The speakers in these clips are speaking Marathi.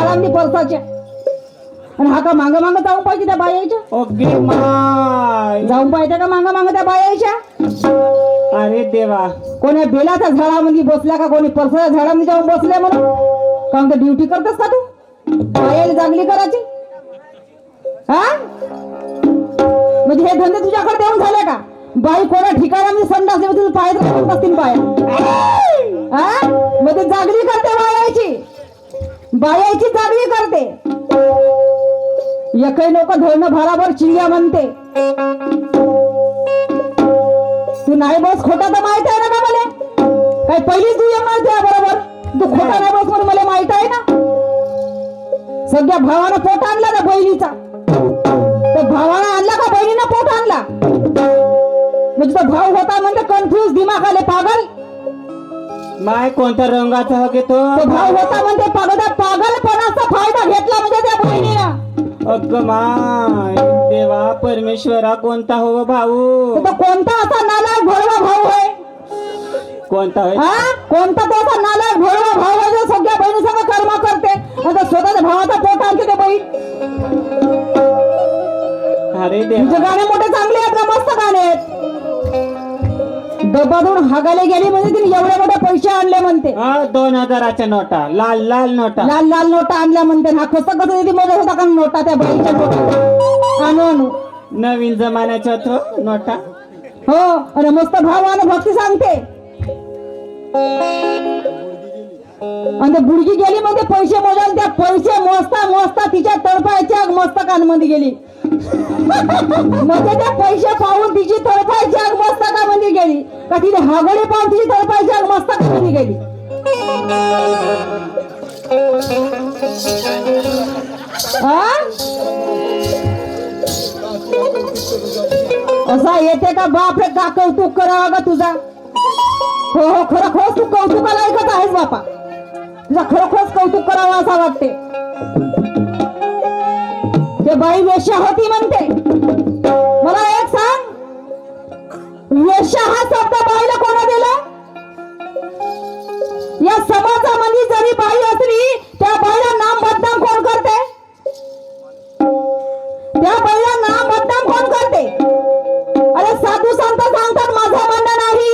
झाडांनी पळसाच्या आणि हा का मांग मांग जाऊन पाहिजे त्या बायाच्या? ओके माय. जाऊन पाहिजे का मांग मांग त्या बायाच्या? अरे देवा. कोणी बेलाच्या झाडामध्ये बसल्या का? कोणी पळसाच्या झाडामध्ये जाऊन बसले म्हणून? कारण ड्युटी करतेस का तू? बायाला जागली करायची? हा? म्हणजे हे धंदे तुझ्याकडे देऊन झाले का? बाई कोणा ठिकाणामध्ये संडास देऊ तुझं पाय तर नसतील बाया. हा? मध्ये जागली करते बायाची. बायाची चालवी करते. एकही लोक धरण भराभर चिंग्या म्हणते. तू नाही बस खोटा तर माहीत आहे ना का मला? काय पहिलीच तू येणार त्या बरोबर? तू खोटा नाही बस म्हणून मला माहीत आहे ना? सध्या भावानं पोट आणला ना बहिणीचा. तर भावानं आणला का बहिणीनं पोट आणला? म्हणजे तो भाऊ होता म्हणजे कन्फ्युज दिमाग आले पागल. माय कोणत्या रंगाचा हो गे तो? भाऊ होता म्हणजे पागल त्या पागलपणाचा फायदा घेतला म्हणजे त्या बहिणीनं. अग माय देवा परमेश्वरा कोणता हो भाऊ? तो कोणता असा नालायक भोळवा भाऊ आहे कोणता होय? हा? कोणता तो असा नालायक भोळवा भाऊ आहे जो सगळ्या बहिणी सगळं कर्म करते? आणि तो स्वतःच्या भावाचा पोट आणते ते बहीण. अरे देवा. गाणे मोठे चांगले आहेत का मस्त गाणे आहेत. डब्बा धरून हागाले गेली म्हणजे तिने एवढे मोठे पैसे आणले म्हणते. हा दोन हजाराच्या नोटा लाल लाल नोटा. लाल लाल नोटा आणल्या म्हणते. हा कसं कसं तिथे मजा होता का नोटा त्या बाईच्या नोटा आणू आणू नवीन जमान्याच्या तो नोटा. हो आणि मस्त भाव आणि भक्ती सांगते. आणि ते बुडगी गेली म्हणजे पैसे मोजायला त्या पैसे मोजता मोजता तिच्या तळपायच्या मस्तकांमध्ये गेली. मग त्या पैसे पाहून तिची तळपायची आग मस्तकामध्ये गेली. का तिने हागोळी पाहून तिची तळपायची आग मस्तकामध्ये गेली. असा येते का बाप रे? का कौतुक करावा का तुझा? हो हो खरोखरच तू कौतुकाला ऐकत आहेस बापा. तुझा खरोखरच कौतुक करावं असा वाटते बाई वेश्या होती म्हणते. मला एक सांग. वेश्या हा शब्द बाईला कोणा दिला? या समाजामध्ये जरी बाई असली त्या बाईला नाम बदनाम कोण करते? त्या बाईला नाम बदनाम कोण करते? अरे साधू संत सांगतात माझं म्हणणं नाही.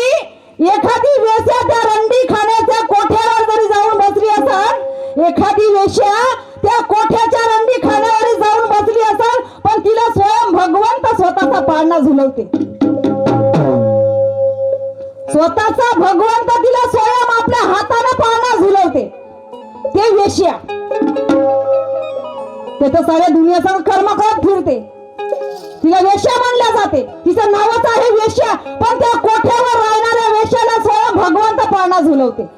एखाद पाळणा झुलवते. स्वतःचा भगवंत तिला स्वयं आपल्या हाताने पाळणा झुलवते. ते वेश्या. ते तर साऱ्या दुनियाचं कर्म करत फिरते. तिला वेश्या म्हणल्या जाते. तिचं नावच आहे वेश्या पण त्या कोठ्यावर राहणाऱ्या वेश्याला स्वयं भगवंत पाळणा झुलवते.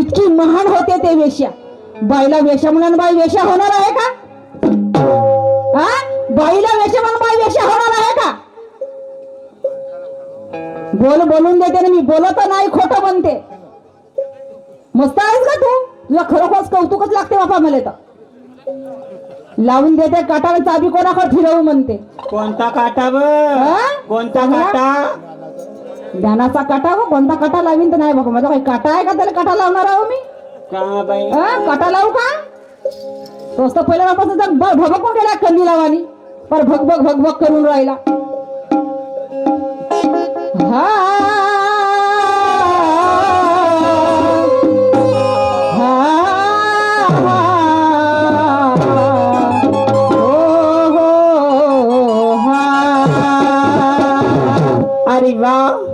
इतकी महान होते ते वेश्या. बाईला वेश्या म्हणून बाई वेश्या होणार आहे का? हा? बाईला वेश्या म्हणून बाई वेश्या होणार आहे का? बोल बोलून देते ना मी. बोलत नाही खोटं म्हणते. मस्त आहेस का तू? तुला खरोखरच कौतुकच लागते बापा मला तर लावून देते काटाला चाबी कोणाकडे फिरवू म्हणते. कोणता काटा व? कोणता? काटा? ध्यानाचा काटा हो कोणता काटा लावीन तर नाही बघा माझा काही काटा आहे का त्याला काटा लावणार आहो मी? का बाई? हा? काटा लावू का? तोच तर पहिल्या बापाचं पण गेला कंदी लावानी पर भगभग भगभग करून राहिला. हा. अरे वा.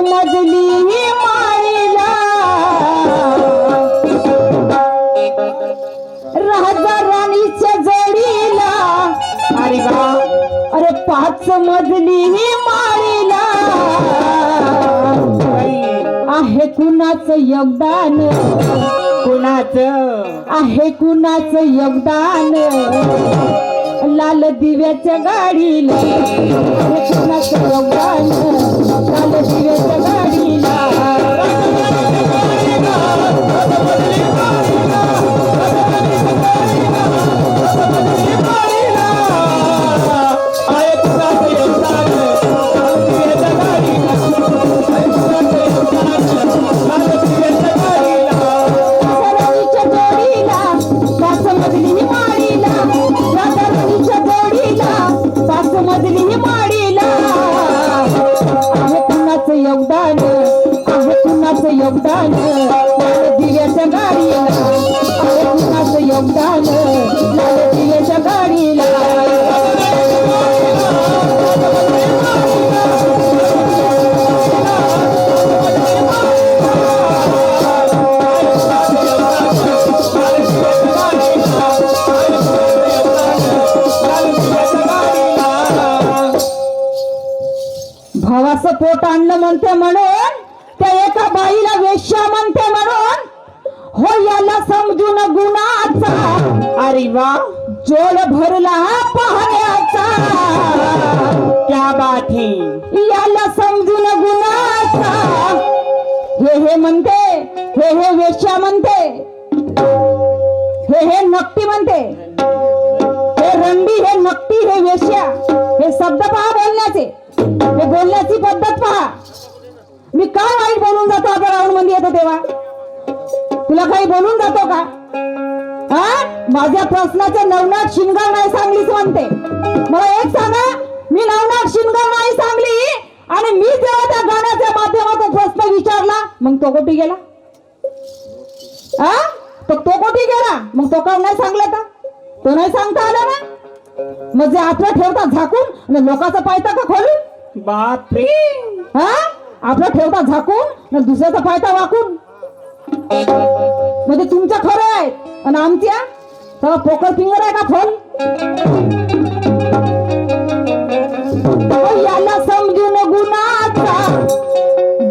मजली मायला. राजा राणीच्या जोडीला. पाच मजली ही माळीला बाई आहे कुणाचं योगदान? कुणाच? आहे कुणाचं योगदान? लाल दिव्याच्या गाडीला. आहे कुणाचं लाल दिव्याच्या योगदान शिंगार नाही सांगलीच म्हणते. मला एक सांगा मी नवनाथ शिंगार नाही सांगली? आणि मी जेव्हा त्या गाण्याच्या माध्यमातून प्रश्न विचारला मग तो कोठी गेला? हा तो तो कोठी गेला? मग तो का नाही सांगला का? तो नाही सांगता आला ना? मग जे आपलं ठेवता झाकून आणि लोकांचं पायता का खोलून? बाप रे. हा आपलं ठेवता झाकून आणि दुसऱ्याचा पायता वाकून. म्हणजे तुमच्या खरं आहे आणि आमच्या? सगळं पोकर फिंगर आहे का फोन याला समजून गुणाचा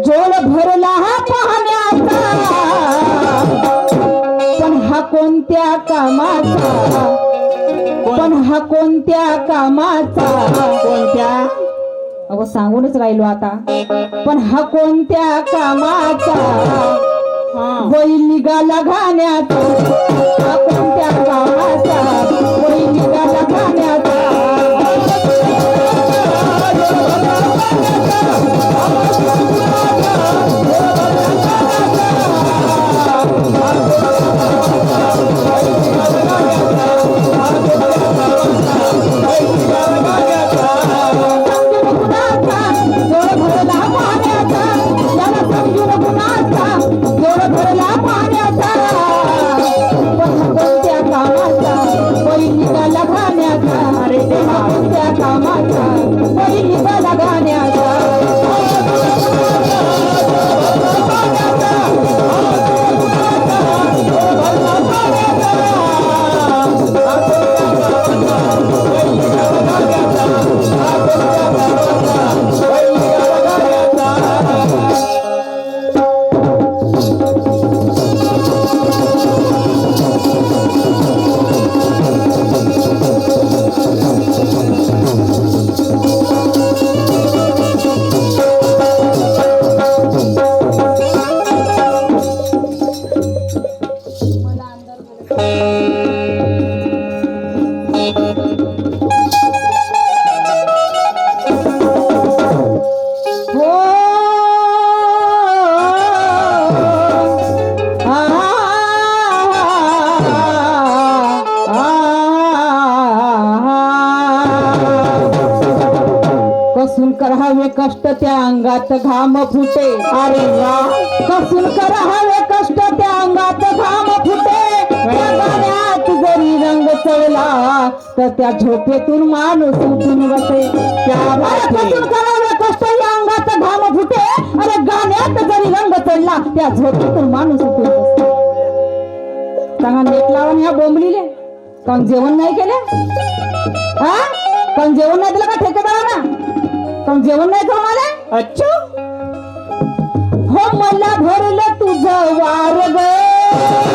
जोड भरला हा पाहण्याचा. पण हा कोणत्या कामाचा? पण हा कोणत्या कामाचा? कोणत्या? अहो सांगूनच राहिलो आता. पण हा कोणत्या कामाचा? हा. बैल निघाला घाण्याचा फुटे अरे वा. कसून कर हवे कष्ट त्या अंगात घाम फुटे जरी रंग चढला तर त्या झोपेतून माणूस उठून बसे. त्या कष्ट या अंगात घाम फुटे अरे गाण्यात जरी रंग चढला त्या झोपेतून माणूस उठून सांगा नेट ह्या जेवण नाही केलं? हा? जेवण नाही दिलं का ठेकेदाराला कोण जेवण नाही करून अच्छा. मला भरलं तुझं वार ग.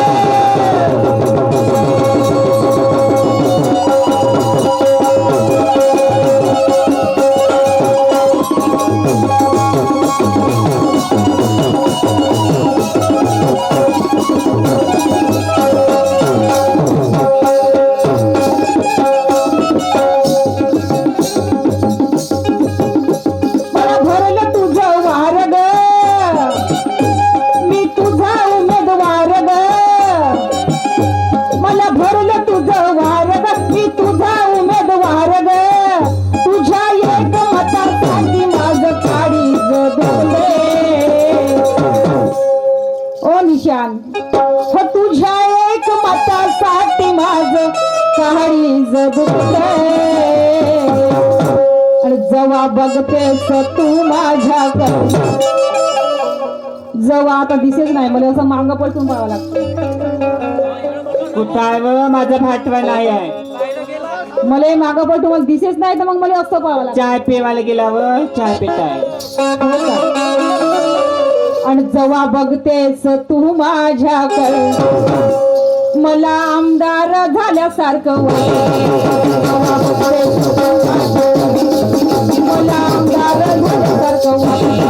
पलटून पाहावं लागतं. कुठं माझं फाटवा नाही आहे. मला माग पडतो मग दिसेच नाही तर मग मला असं पाहावं चाय पिवायला गेल्यावर चाय पिताय. आणि जवा बघतेस तू माझ्याकडे. मला आमदार झाल्यासारखं मला आमदार झाल्यासारखं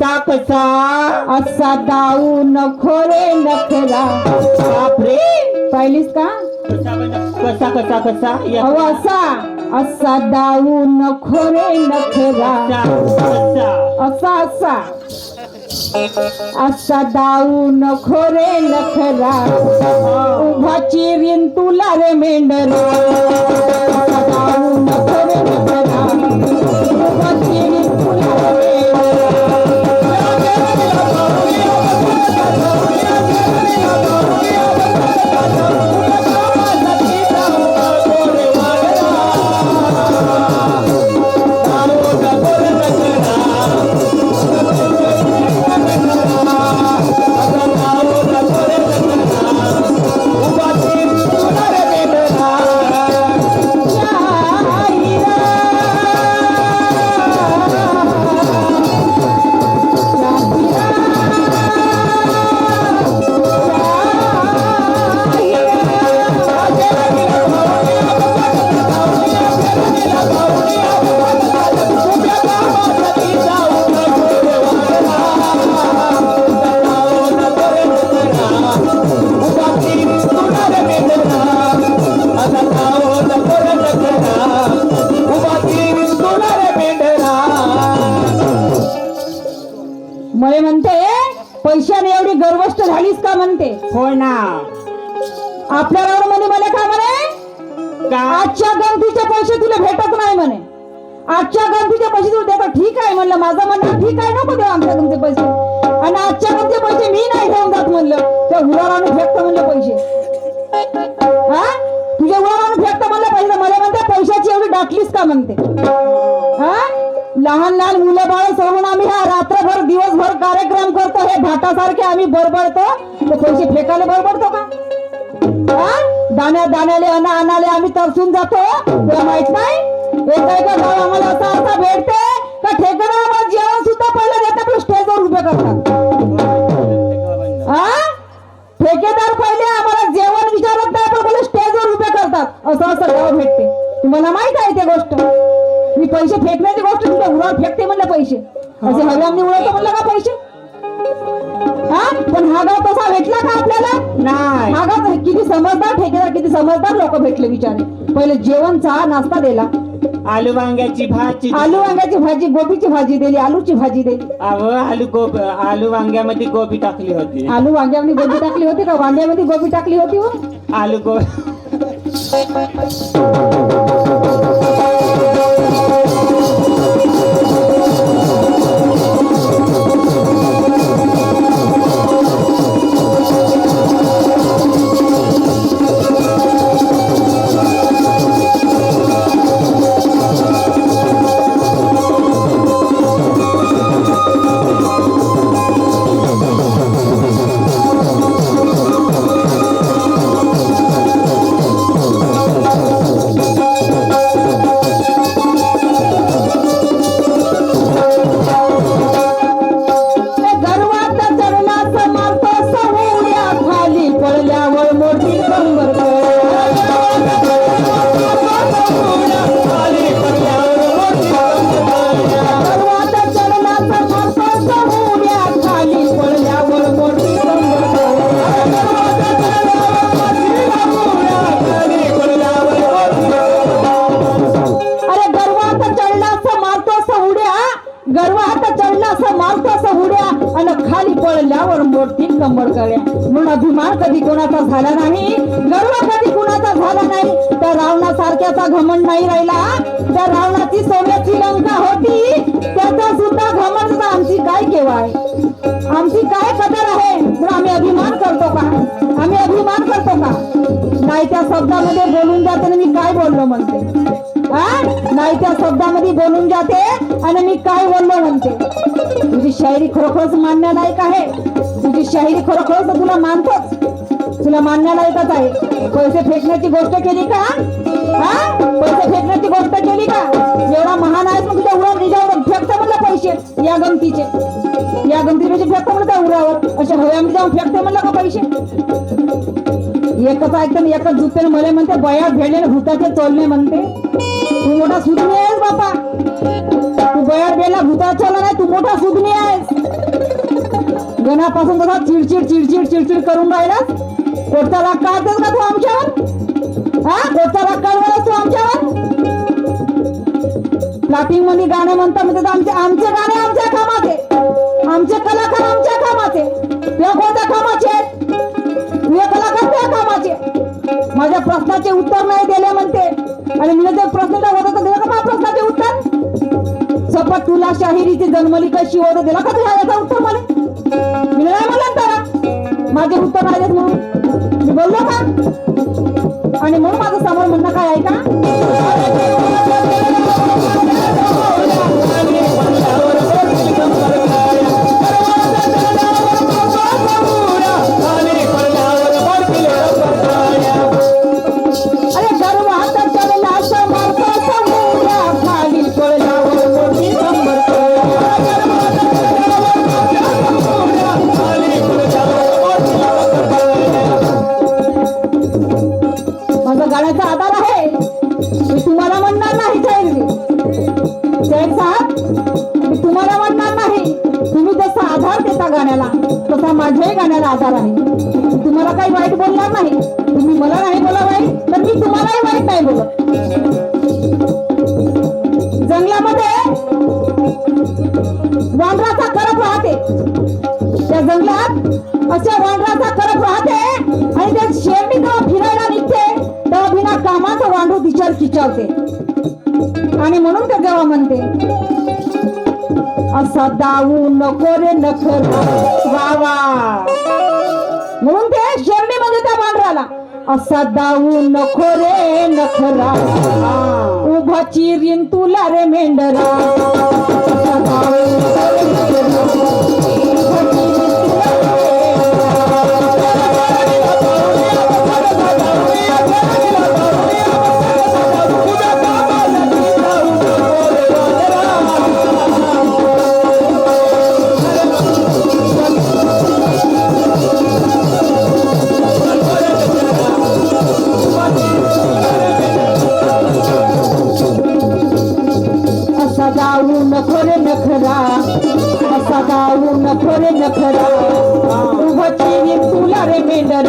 कसा कसा असा दाऊ नखो रे नखरा. बापरे. पाहिलीस का? कसा कसा कसा? हो असा असा दाऊ नखो रे नखरा. असा असा. असा दाऊ नखो रे नखरा. उभा चिरीन तुला रे मेंढरा. म्हणते? हो ना. आपल्या रावण म्हणे मला काय म्हणे? का? आजच्या गंतीचे पैसे तुला भेटत नाही म्हणे. आजच्या गंतीचे पैसे तुला देतो ठीक आहे म्हणलं. माझं म्हणणं ठीक आहे नको देऊ आमच्या तुमचे पैसे. आणि आजच्या गंतीचे पैसे मी नाही घेऊन जात म्हणलं. त्या हुराराने फेकतं म्हणलं पैसे. हा? तुझ्या हुराराने फेकतं म्हणलं पैसे. मला म्हणते पैशाची एवढी डाकलीस का म्हणते? हा? लहान लहान मुलं बाळ सोडून आम्ही हा रात्रभर दिवसभर कार्यक्रम करतो. हे भाटासारखे आम्ही बरबडतो. ते पैसे फेकायला बडबडतो का? दाण्या दाण्याले अना आणाले आम्ही तरसून जातो. तुला माहीत नाही? एका एका गाव आम्हाला असा असा भेटते का ठेकेदार आम्हाला जेवण सुद्धा पहिलं देतात पण स्टेजवर उभे करतात. विचारे पहिले जेवण चहा नाश्ता दिला. आलू वांग्याची भाजी आलू वांग्याची भाजी गोबीची भाजी दिली आलूची भाजी दिली. अहो आलू गोब आलू वांग्यामध्ये गोबी टाकली होती. आलू वांग्यामध्ये गोबी टाकली होती का? वांग्यामध्ये गोबी टाकली होती हो? आलू गो मोठी म्हणून अभिमान कधी कोणाचा झाला नाही? गर्व कधी कुणाचा झाला नाही? त्या रावणासारख्याचा घमंड नाही राहिला. त्या रावणाची सोन्याची लंका होती. त्याचा सुद्धा घमंड आमची काय केव्हा आहे आमची काय कदर आहे? म्हणून आम्ही अभिमान करतो का? आम्ही अभिमान करतो का? नाही त्या शब्दामध्ये बोलून जाते आणि मी काय बोललो म्हणते? नाही त्या शब्दामध्ये बोलून जाते आणि मी काय बोललो म्हणते? तुझी शायरी खरोखरच मानण्यालायक आहे. तुझी शाहिरी खरोखरच तुला मानतोच. तुला मानण्यालायकच आहे. पैसे फेकण्याची गोष्ट केली का? हा? पैसे फेकण्याची गोष्ट केली का? एवढा महान आहेस मग तुझ्या उरावर निजावर फेकता म्हणलं पैसे. या गमतीचे. या गमतीचे फेकता म्हणलं त्या उरावर. अशा हव्यामध्ये जाऊन फेकते म्हणलं का पैसे? एकच ऐकतं एकच जुते मला म्हणते बया भेडेल भूताचे चोलणे म्हणते. तू मोठा सुधनी आहेस बापा. तू बया भेडला भूतात चोला नाही तू मोठा सुधनी आहेस. गणापासून तसा चिडचिड चिडचिड चिडचिड करून राहिलास? कोटचा राग काढतोस का तू आमच्यावर. हा? कोटचा राग काढवायस तू आमच्यावर. प्लॅटिंगमध्ये गाणे म्हणता म्हणतात आमचे आमचे गाणे आमच्या कामाचे. आमचे कलाकार आमच्या कामाचे. या कोणत्या कामाचे आहेत? तुझे कलाकार त्या कामाचे. माझ्या प्रश्नाचे उत्तर नाही दिले म्हणते. आणि मी जर प्रश्न होता तर दिला का प्रश्नाचे उत्तर. सपत तुला शाहिरीची जन्मली कशी होत दिला का तुला याचा उत्तर मला? माझे उत्तर नाही म्हणून. मी बोललो का? आणि म्हणून माझं समोर म्हणणं काय आहे का? का म्हणते. असा दाऊ नको रे नखर. वावा म्हणून ते शेरणी मध्ये त्या मांडराला असा दाऊ नको रे नखरा. उभा चिरीन तुला रे मेंढरा.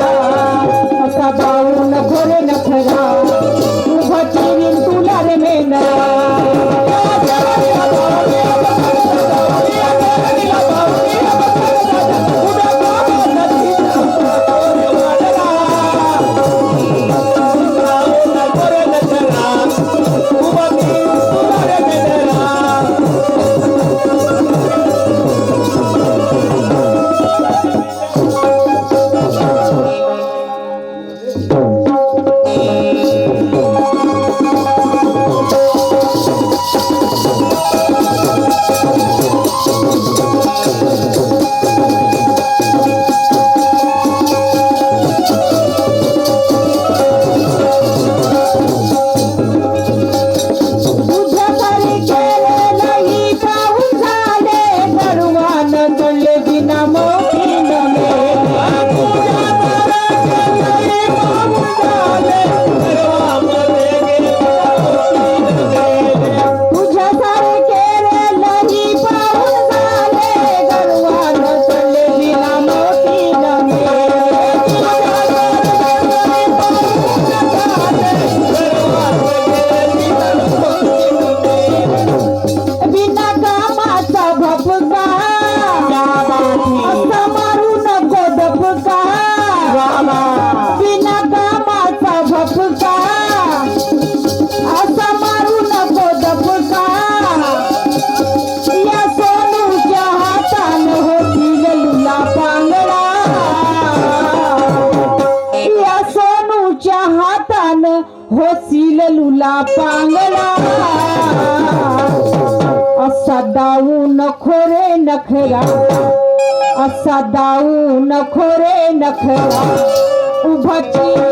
असा जाऊन खोरे न পাগলা পাগলা असदाऊ नखोरे नखरा असदाऊ नखोरे नखरा उभची